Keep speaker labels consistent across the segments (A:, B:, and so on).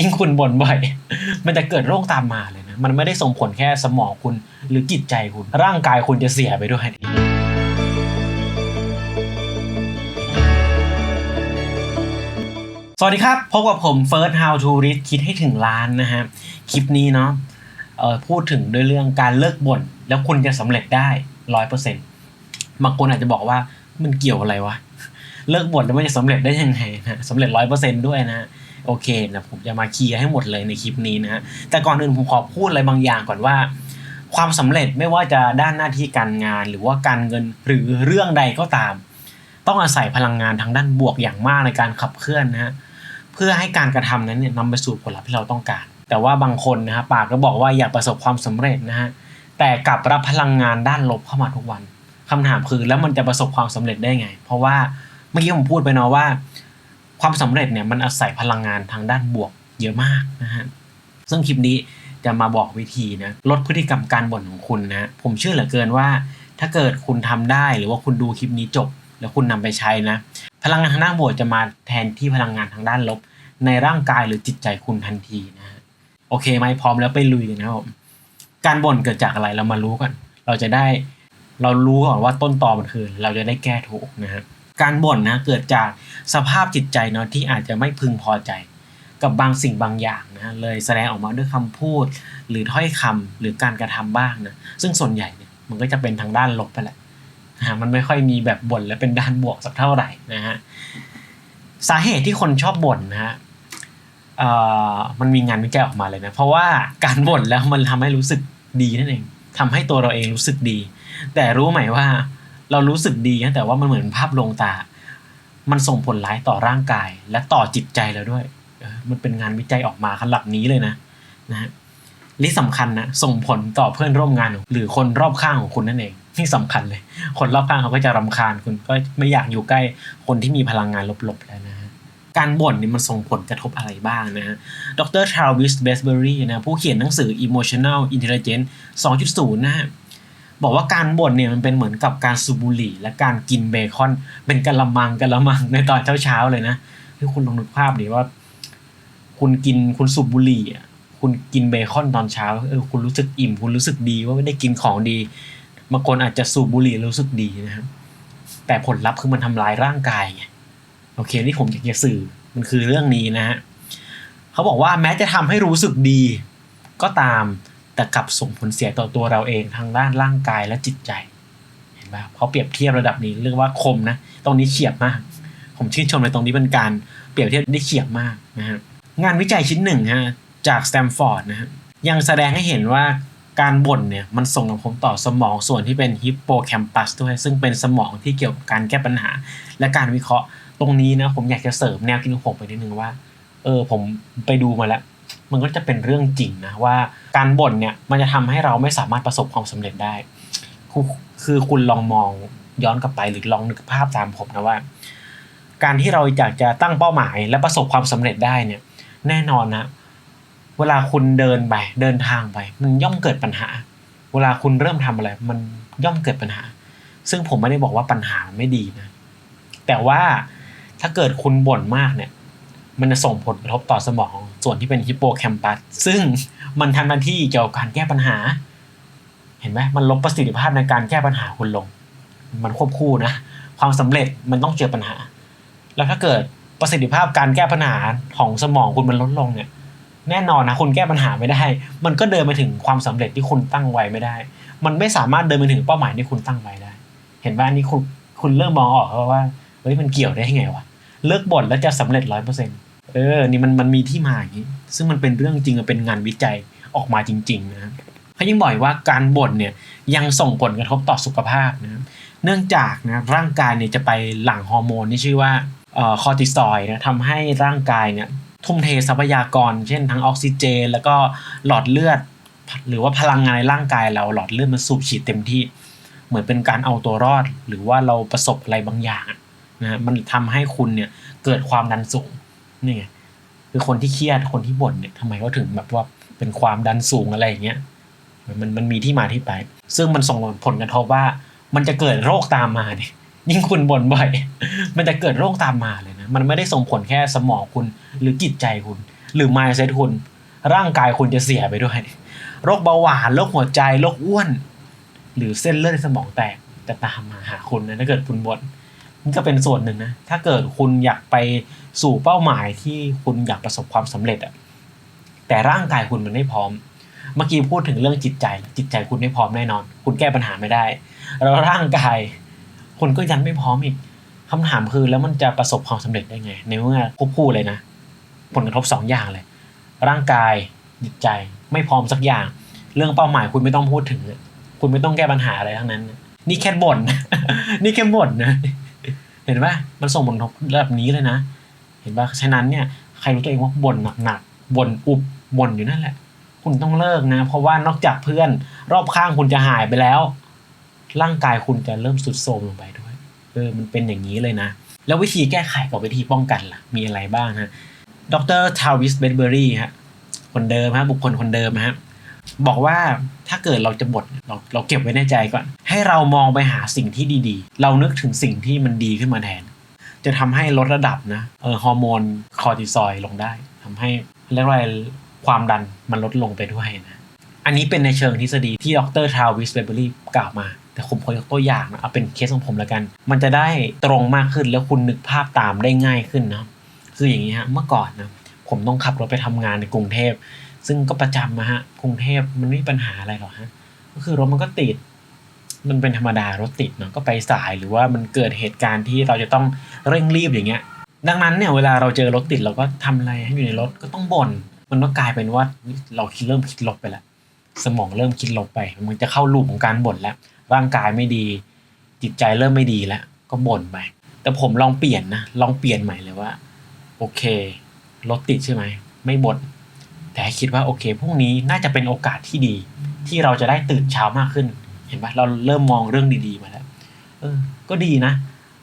A: ยิ่งคุณบ่นบ่อย มันจะเกิดโรคตามมาเลยนะ มันไม่ได้ส่งผลแค่สมองคุณหรือจิตใจคุณ ร่างกายคุณจะเสียไปด้วย สวัสดีครับ พบกับผม First How to Read คิดให้ถึงล้านนะฮะ คลิปนี้เนาะเออพูดถึงด้วยเรื่องการเลิกบ่น แล้วคุณจะสำเร็จได้ร้อยเปอร์เซ็นต์บางคนอาจจะบอกว่ามันเกี่ยวอะไรวะ เลิกบ่นแล้วมันจะสำเร็จได้ยังไงนะสำเร็จร้อยเปอร์เซ็นต์ด้วยนะ โอเคนะผมจะมาเคลียร์ให้หมดเลยในคลิปนี้นะฮะแต่ก่อนอื่นผมขอพูดอะไรบางอย่างก่อนว่า ความสำเร็จไม่ว่าจะด้านหน้าที่การงาน หรือว่าการเงินหรือเรื่องใดก็ตาม ต้องอาศัยพลังงานทางด้านบวกอย่างมากในการขับเคลื่อนนะฮะเพื่อให้การกระทำนั้นเนี่ยนำไปสู่ผลลัพธ์ที่เราต้องการ แต่ว่าบางคนนะฮะปากก็บอกว่าอยากประสบความสำเร็จนะฮะแต่กลับรับพลังงานด้านลบเข้ามาทุกวันคำถามคือแล้วมันจะประสบความสำเร็จได้ไง เพราะว่าเมื่อกี้ผมพูดไปเนาะว่า ความสำเร็จเนี่ยมันอาศัยพลังงานทางด้านบวกเยอะมากนะฮะซึ่งคลิปนี้จะมาบอกวิธีนะลดพฤติกรรมการบ่นของคุณนะผมเชื่อเหลือเกินว่า ถ้าเกิดคุณทำได้หรือว่าคุณดูคลิปนี้จบ แล้วคุณนำไปใช้นะพลังงานทางด้านบวกจะมาแทนที่พลังงานทางด้านลบ ในร่างกายหรือจิตใจคุณทันทีนะฮะโอเคไหมพร้อมแล้วไปลุยกันนะครับผมการบ่นเกิดจากอะไรเรามารู้กัน เราจะได้เรารู้ก่อนว่าต้นตอมันคือ เราจะได้แก้ถูกนะฮะ การบ่นนะเกิดจากสภาพจิตใจเนาะที่อาจจะไม่พึงพอใจ กับบางสิ่งบางอย่างนะเลยแสดงออกมาด้วยคำพูด หรือถ้อยคำหรือการกระทำบ้างนะซึ่งส่วนใหญ่เนี่ยมันก็จะเป็นทางด้านลบไปแหละนะฮะมันไม่ค่อยมีแบบบ่นและเป็นด้านบวกสักเท่าไหร่นะฮะสาเหตุที่คนชอบบ่นนะฮะเอ่อมันมีงานวิจัยออกมาเลยนะ เพราะว่าการบ่นแล้วมันทำให้รู้สึกดีนั่นเองทำให้ตัวเราเองรู้สึกดี แต่รู้ไหมว่า เรารู้สึกดีนะแต่ว่ามันเหมือนภาพลวงตา มันส่งผลร้ายต่อร่างกายและต่อจิตใจเราด้วยมันเป็นงานวิจัยออกมาขนาดนี้เลยนะนะฮะนี่สำคัญนะส่งผลต่อเพื่อนร่วมงาน หรือคนรอบข้างของคุณนั่นเองนี่สำคัญเลย คนรอบข้างเขาก็จะรำคาญคุณก็ไม่อยากอยู่ใกล้คนที่มีพลังงานลบๆแล้วนะฮะการบ่นนี่มันส่งผลกระทบอะไรบ้างนะฮะดรทราวิสเบสเบอรี่นะผู้เขียนหนังสือ Emotional Intelligence 2.0 นะฮะ บอกว่าการบ่นเนี่ยมันเป็นเหมือนกับการสูบบุหรี่ และการกินเบคอน เป็นกะละมังกะละมังในตอนเช้าๆเลยนะที่คุณลองนึกภาพดิว่า คุณกินคุณสูบบุหรี่อะคุณกินเบคอนตอนเช้าเออคุณรู้สึกอิ่ม คุณรู้สึกดีว่าไม่ได้กินของดีบางคนอาจจะสูบบุหรี่รู้สึกดีนะครับแต่ผลลัพธ์คือมันทำลายร่างกายไงโอเคนี่ผมอยากจะสื่อมันคือเรื่องนี้นะฮะเขาบอกว่าแม้จะทำให้รู้สึกดีก็ตาม แต่กลับส่งผลเสียต่อตัวเราเองทางด้านร่างกายและจิตใจ เห็นไหมเขาเปรียบเทียบระดับนี้เรียกว่าคมนะ ตรงนี้เฉียบมาก ผมชื่นชมในตรงนี้เป็นการเปรียบเทียบได้เฉียบมากนะฮะ งานวิจัยชิ้นหนึ่งฮะจากสแตมฟอร์ดนะฮะยังแสดงให้เห็นว่าการบ่นเนี่ยมันส่งผลต่อสมองส่วนที่เป็นฮิปโปแคมปัสด้วย ซึ่งเป็นสมองที่เกี่ยวกับการแก้ปัญหา และการวิเคราะห์ ตรงนี้นะผมอยากจะเสริมแนวคิดของผมไปนิดนึงว่า เออผมไปดูมาแล้ว มันก็จะเป็นเรื่องจริงนะว่าการบ่นเนี่ยมันจะทำให้เราไม่สามารถประสบความสำเร็จได้ คือคุณลองมองย้อนกลับไปหรือลองนึกภาพตามผมนะว่า การที่เราอยากจะตั้งเป้าหมายและประสบความสำเร็จได้เนี่ย แน่นอนนะเวลาคุณเดินไปเดินทางไป มันย่อมเกิดปัญหา เวลาคุณเริ่มทำอะไร มันย่อมเกิดปัญหา ซึ่งผมไม่ได้บอกว่าปัญหาไม่ดีนะ แต่ว่าถ้าเกิดคุณบ่นมากเนี่ย มันจะส่งผลกระทบต่อสมอง ส่วนที่เป็นฮิปโปแคมปัสซึ่งมันทำหน้าที่เกี่ยวกับการแก้ปัญหา เห็นไหมมันลดประสิทธิภาพในการแก้ปัญหาคุณลง มันควบคู่นะ ความสำเร็จมันต้องเจอปัญหา แล้วถ้าเกิดประสิทธิภาพการแก้ปัญหาของสมองคุณมันลดลงเนี่ย แน่นอนนะคุณแก้ปัญหาไม่ได้ มันก็เดินไปถึงความสำเร็จที่คุณตั้งไว้ไม่ได้ มันไม่สามารถเดินไปถึงเป้าหมายที่คุณตั้งไว้ได้ เห็นว่านี่คุณคุณเริ่มมองออกแล้วว่าเฮ้ยมันเกี่ยวได้ยังไงวะเลิกบ่นแล้วจะสำเร็จร้อยเปอร์เซ็นต์ เออ นี่มันมันมีที่มาอย่างนี้ซึ่งมันเป็นเรื่องจริงมันเป็นงานวิจัยออกมาจริง ๆ นะเขายิ่งบอยว่าการบ่นเนี่ยยังส่งผลกระทบต่อสุขภาพนะเนื่องจากนะร่างกายเนี่ยจะไปหลั่งฮอร์โมนที่ชื่อว่าออคอร์ติซอยนะทำให้ร่างกายเนี่ยทุ่มเททรัพยากร เช่นทั้งออกซิเจน แล้วก็หลอดเลือด หรือว่าพลังงานในร่างกายเราหลอดเลือดมันสูบฉีดเต็มที่ เหมือนเป็นการเอาตัวรอด หรือว่าเราประสบอะไรบางอย่างนะมันทำให้คุณเนี่ยเกิดความดันสูง นี่ไงคือคนที่เครียดคนที่บ่นเนี่ยทำไมเขาถึงแบบว่าเป็นความดันสูงอะไรอย่างเงี้ยมันมันมีที่มาที่ไป ซึ่งมันส่งผลกระทบว่า มันจะเกิดโรคตามมาเนี่ยยิ่งคุณบ่นบ่อย มันจะเกิดโรคตามมาเลยนะ มันไม่ได้ส่งผลแค่สมองคุณหรือจิตใจคุณ หรือ mindset คุณ ร่างกายคุณจะเสียไปด้วย โรคเบาหวาน โรคหัวใจ โรคอ้วน หรือเส้นเลือดในสมองแตกจะตามมาหาคุณนะถ้าเกิดคุณบ่นนี่ก็เป็นส่วนหนึ่งนะ ถ้าเกิดคุณอยากไป สู่เป้าหมายที่คุณอยากประสบความสำเร็จอะแต่ร่างกายคุณมันไม่พร้อม เมื่อกี้พูดถึงเรื่องจิตใจ จิตใจคุณไม่พร้อมแน่นอน คุณแก้ปัญหาไม่ได้แล้วร่างกายคุณก็ยันไม่พร้อมอีกคำถามคือแล้วมันจะประสบความสำเร็จได้ไง ในเมื่อควบคู่เลยนะ ผลกระทบสองอย่างเลย ร่างกายจิตใจไม่พร้อมสักอย่าง เรื่องเป้าหมายคุณไม่ต้องพูดถึง คุณไม่ต้องแก้ปัญหาอะไรทั้งนั้น นี่แค่บ่นนี่แค่บ่นนะเห็นปะมันส่งผลกระทบระดับนี้เลยนะ เห็นปะฉะนั้นเนี่ยใครรู้ตัวเองว่าบ่นหนักๆบ่นอุบบ่นอยู่นั่นแหละ คุณต้องเลิกนะ เพราะว่านอกจากเพื่อนรอบข้างคุณจะหายไปแล้ว ร่างกายคุณจะเริ่มสุดโทรมลงไปด้วยเออมันเป็นอย่างนี้เลยนะ แล้ววิธีแก้ไขกับวิธีป้องกันล่ะ มีอะไรบ้างฮะดรทาวิสเบนเบอรี่ฮะคนเดิมฮะบุคคลคนเดิมฮะบอกว่าถ้าเกิดเราจะบ่นเราเราเก็บไว้ในใจก่อน ให้เรามองไปหาสิ่งที่ดีๆ เรานึกถึงสิ่งที่มันดีขึ้นมาแทน จะทำให้ลดระดับนะเออฮอร์โมนคอร์ติซอยลงได้ทำให้เรียกว่าอะไรความดันมันลดลงไปด้วยนะอันนี้เป็นในเชิงทฤษฎีที่ดรทาวิสเบเบอรี่กล่าวมา แต่ผมขอยกตัวอย่างนะเอาเป็นเคสของผมแล้วกัน มันจะได้ตรงมากขึ้นแล้วคุณนึกภาพตามได้ง่ายขึ้นนะคืออย่างนี้ฮะเมื่อก่อนนะผมต้องขับรถไปทำงานในกรุงเทพซึ่งก็ประจำนะฮะกรุงเทพมันไม่มีปัญหาอะไรหรอกฮะก็คือรถมันก็ติด มันเป็นธรรมดารถติดเนาะก็ไปสายหรือว่ามันเกิดเหตุการณ์ที่เราจะต้องเร่งรีบอย่างเงี้ย ดังนั้นเนี่ยเวลาเราเจอรถติดเราก็ทำอะไรให้อยู่ในรถก็ต้องบ่นมันก็กลายเป็นว่าเราคิดเริ่มคิดลบไปแล้วสมองเริ่มคิดลบไป มันจะเข้าลูปของการบ่นแล้ว ร่างกายไม่ดี จิตใจเริ่มไม่ดีแล้ว ก็บ่นไป แต่ผมลองเปลี่ยนนะลองเปลี่ยนใหม่เลยว่า โอเครถติดใช่ไหมไม่บ่นแต่คิดว่าโอเคพรุ่งนี้น่าจะเป็นโอกาสที่ดี ที่เราจะได้ตื่นเช้ามากขึ้น ห็นปะเราเริ่มมองเรื่องดีๆมาแล้วเออ ก็ดีนะ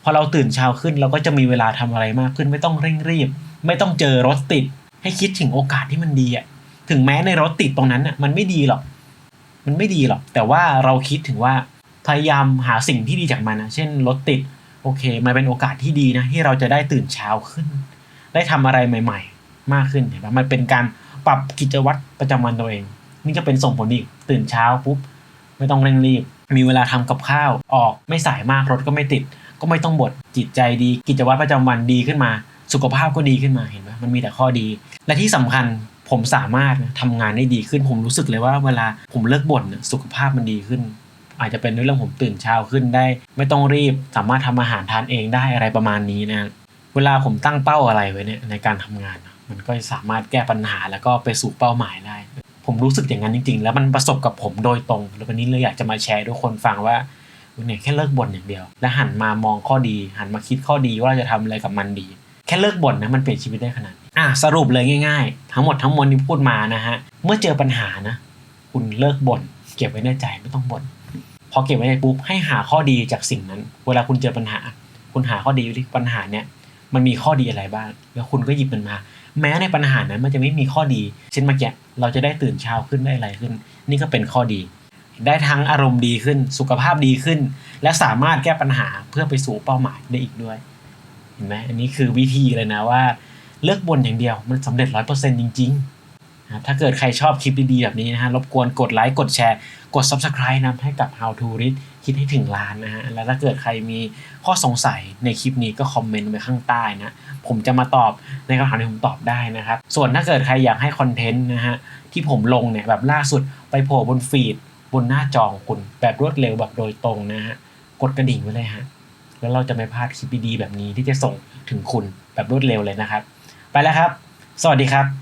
A: พอเราตื่นเช้าขึ้นเราก็จะมีเวลาทำอะไรมากขึ้น ไม่ต้องเร่งรีบ ไม่ต้องเจอรถติด ให้คิดถึงโอกาสที่มันดีอะถึงแม้ในรถติดตรงนั้นน่ะมันไม่ดีหรอก มันไม่ดีหรอก แต่ว่าเราคิดถึงว่าพยายามหาสิ่งที่ดีจากมันนะเช่นรถติด โอเค มันเป็นโอกาสที่ดีนะที่เราจะได้ตื่นเช้าขึ้น ได้ทำอะไรใหม่ ๆ มากขึ้นเห็นปะมันเป็นการปรับกิจวัตรประจำวันตัวเอง นี่ก็เป็นส่งผลอีกตื่นเช้าปุ๊บ ไม่ต้องเร่งรีบ มีเวลาทำกับข้าวออกไม่สายมากรถก็ไม่ติด ก็ไม่ต้องบดจิตใจดี กิจวัตรประจำวันดีขึ้นมา สุขภาพก็ดีขึ้นมาเห็นปะมันมีแต่ข้อดี และที่สำคัญผมสามารถทำงานได้ดีขึ้น ผมรู้สึกเลยว่าเวลาผมเลิกบ่นสุขภาพมันดีขึ้น อาจจะเป็นเรื่องผมตื่นเช้าขึ้นได้ ไม่ต้องรีบสามารถทำอาหารทานเองได้อะไรประมาณนี้นะเวลาผมตั้งเป้าอะไรไว้เนี่ยในการทำงาน มันก็สามารถแก้ปัญหาแล้วก็ไปสู่เป้าหมายได้ ผมรู้สึกอย่างนั้นจริงๆ แล้วมันประสบกับผมโดยตรงแล้ววันนี้เลยอยากจะมาแชร์ให้ทุกคนฟังว่าเนี่ยแค่เลิกบ่นอย่างเดียว แล้วหันมามองข้อดี หันมาคิดข้อดีว่าเราจะทำอะไรกับมันดี แค่เลิกบ่นนะมันเปลี่ยนชีวิตได้ขนาดนี้อะสรุปเลยง่ายๆ ทั้งหมดทั้งมวลที่พูดมานะฮะเมื่อเจอปัญหานะคุณเลิกบ่นเก็บไว้ในใจไม่ต้องบ่นพอเก็บไว้ในปุ๊บให้หาข้อดีจากสิ่งนั้น เวลาคุณเจอปัญหา คุณหาข้อดีที่ปัญหาเนี่ยมันมีข้อดีอะไรบ้าง แล้วคุณก็หยิบมันมา แม้ในปัญหานั้นมันจะไม่มีข้อดี เช่นเมื่อกี้เราจะได้ตื่นเช้าขึ้นได้อะไรขึ้น นี่ก็เป็นข้อดี ได้ทั้งอารมณ์ดีขึ้น สุขภาพดีขึ้น และสามารถแก้ปัญหาเพื่อไปสู่เป้าหมายได้อีกด้วยเห็นไหมอันนี้คือวิธีเลยนะว่า เลิกบ่นอย่างเดียวมันสำเร็จร้อยเปอร์เซ็นต์จริง ๆ นะครับถ้าเกิดใครชอบคลิปดีๆแบบนี้นะฮะรบกวนกดไลค์กดแชร์ กด subscribe นะให้กับ How to Read คิดให้ถึงล้านนะฮะแล้วถ้าเกิดใครมีข้อสงสัยในคลิปนี้ก็คอมเมนต์ไว้ข้างใต้นะผมจะมาตอบในคำถามที่ผมตอบได้นะครับ ส่วนถ้าเกิดใครอยากให้คอนเทนต์นะฮะที่ผมลงเนี่ยแบบล่าสุดไปโผล่บนฟีดบนหน้าจอของคุณแบบรวดเร็วแบบโดยตรงนะฮะกดกระดิ่งไว้เลยฮะแล้วเราจะไม่พลาดคลิปดีๆแบบนี้ที่จะส่งถึงคุณแบบรวดเร็วเลยนะครับ ไปแล้วครับ สวัสดีครับ